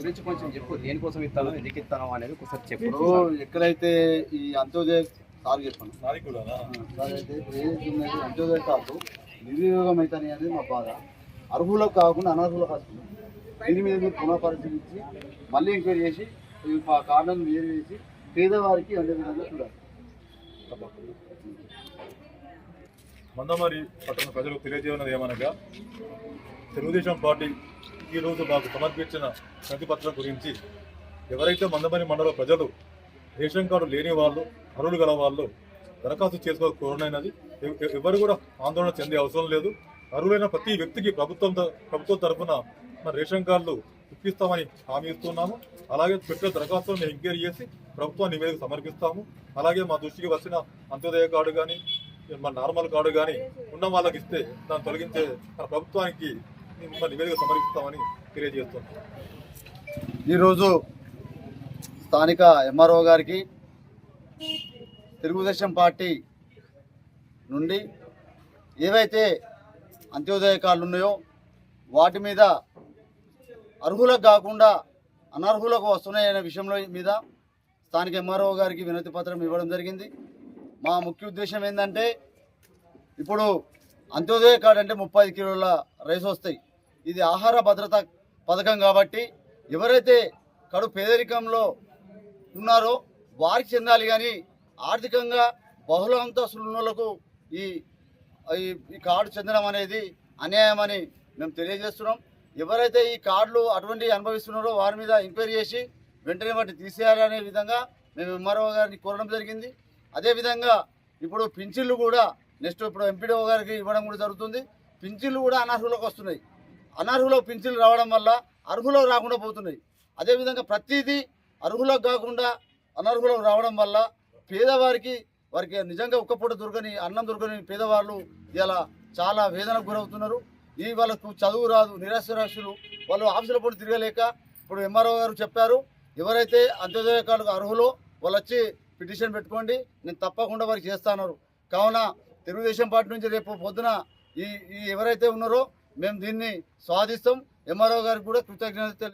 గురించి కొంచెం చెప్పు దేనికోసం ఇస్తాను ఎందుకు ఇస్తాను అనేది ఒకసారి చెప్పు. ఎక్కడైతే ఈ అంత్యోదయ సార్ చెప్పాను సార్ అయితే అంత్యోదయ కార్డు నిర్వినియోగం అవుతాయి అనేది మా బాధ. అర్హులకు కాకుండా అనర్హులకు వస్తుంది దీని మీద మీరు పునః పరిశీలించి మళ్ళీ ఎంక్వైరీ చేసి ఈ పా- కార్డులను వేరు వేసి పేదవారికి అందే విధంగా చూడాలి. మందమారి పట్టణ ప్రజలకు తెలియజేయనది ఏమనగా తెలుగుదేశం పార్టీ ఈ రోజు మాకు సమర్పించిన ప్రతిపత్రం గురించి ఎవరైతే మందమని మండల ప్రజలు రేషన్ కార్డు లేని వాళ్ళు అరువులు గల వాళ్ళు దరఖాస్తు చేసుకో కోరనైనది ఎవరు కూడా ఆందోళన చెందే అవసరం లేదు. అర్హులైన ప్రతి వ్యక్తికి ప్రభుత్వం ప్రభుత్వం తరఫున మన రేషన్ కార్డులు ఇప్పిస్తామని హామీ ఇస్తున్నాము. అలాగే పెట్టిన దరఖాస్తులను ఎంక్వైరీ చేసి ప్రభుత్వం నివేదిక సమర్పిస్తాము. అలాగే మా దృష్టికి వచ్చిన అంత్యోదయ కార్డు కానీ మన నార్మల్ కార్డు కానీ ఉన్న వాళ్ళకి ఇస్తే దాన్ని తొలగించే మన ప్రభుత్వానికి నివేదిక సమర్పిస్తామని తెలియజేస్తున్నాం. ఈరోజు స్థానిక ఎంఆర్ఓ గారికి తెలుగుదేశం పార్టీ నుండి ఏవైతే అంత్యోదయ కార్డులు ఉన్నాయో వాటి మీద అర్హులకు కాకుండా అనర్హులకు వస్తున్నాయనే విషయంలో మీద స్థానిక ఎంఆర్ఓ గారికి వినతి పత్రం ఇవ్వడం జరిగింది. మా ముఖ్య ఉద్దేశం ఏంటంటే ఇప్పుడు అంత్యోదయ కార్డు అంటే ముప్పై కిలోల రైస్ వస్తాయి. ఇది ఆహార భద్రత పథకం కాబట్టి ఎవరైతే కడు పేదరికంలో ఉన్నారో వారికి చెందాలి కానీ ఆర్థికంగా బహుళ అంతస్తులు ఈ ఈ- ఈ కార్డు చెందడం అనేది అన్యాయమని మేము తెలియజేస్తున్నాం. ఎవరైతే ఈ కార్డులు అటువంటి అనుభవిస్తున్నారో వారి మీద ఎంక్వైరీ చేసి వెంటనే వాటిని తీసేయాలనే విధంగా మేము ఎంఆర్ఓ గారిని కోరడం జరిగింది. అదేవిధంగా ఇప్పుడు పింఛన్లు కూడా నెక్స్ట్ ఇప్పుడు ఎంపీడీఓ గారికి ఇవ్వడం కూడా జరుగుతుంది. పింఛన్లు కూడా అనర్హులకు వస్తున్నాయి. అనర్హులకు పింఛన్లు రావడం వల్ల అర్హులకు రాకుండా పోతున్నాయి. అదేవిధంగా ప్రతిదీ అర్హులకు కాకుండా అనర్హులకు రావడం వల్ల పేదవారికి వారికి నిజంగా ఒక్కపూట దొరకని అన్నం దొరకని పేదవాళ్ళు ఇలా చాలా వేదనకు గురవుతున్నారు. ఈ వాళ్ళకు చదువు రాదు నిరాశరాశులు వాళ్ళు ఆఫీసుల పూట తిరగలేక ఇప్పుడు ఎంఆర్ఓ గారు చెప్పారు ఎవరైతే అంత్యోదయ కార్డుకు అర్హులో వాళ్ళు వచ్చి పిటిషన్ పెట్టుకోండి నేను తప్పకుండా వారికి చేస్తాను కావున తెలుగుదేశం పార్టీ నుంచి రేపు పొద్దున ఈ ఈ ఎవరైతే ఉన్నారో మేము దీన్ని స్వాదిస్తాం. ఎంఆర్ఓ గారికి కూడా కృతజ్ఞత తెలి-